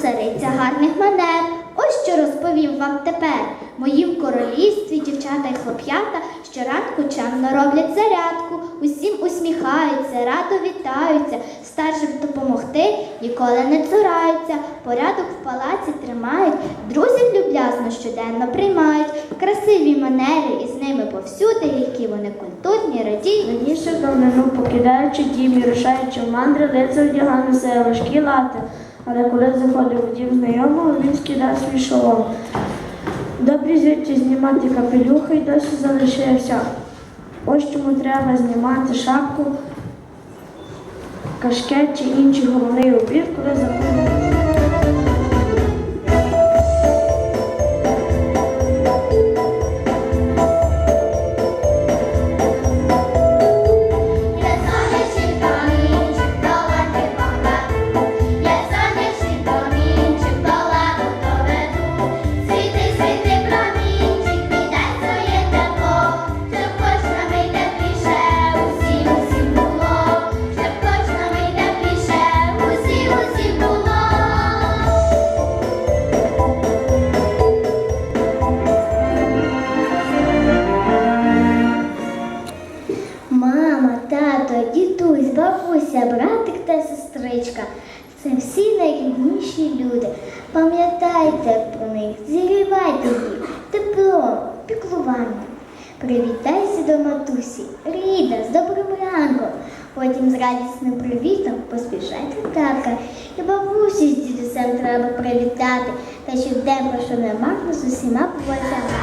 вчиться гарних манер. Ось що розповім вам тепер. Мої в королівстві дівчата й хлоп'ята щоранку чемно роблять зарядку, усім усміхаються, радо вітаються, старшим допомогти ніколи не цураються, порядок в палаці тримають, друзів люб'язно щоденно приймають, красиві манери і з ними повсюди, які вони культурні, радійні. Раніше давнину, покидаючи дім і рушаючи в мандри, лице одягав на себе важкі лати. Але коли заходив у дім знайомого, він скидав свій шолом. Добрі звідти знімати капелюха і досі залишився. Ось чому треба знімати шапку, кашкет чи інший головний убір, коли заходить. Бабуся, братик та сестричка це всі найрідніші люди. Пам'ятайте про них, зігрівайте їх теплом, піклуванням. Привітайся до матусі, Ріда, з добрим ранком. Потім з радісним привітом поспішайте така. І бабусі з дідусем треба привітати, та щоб день пройшов нормально з усіма поважати.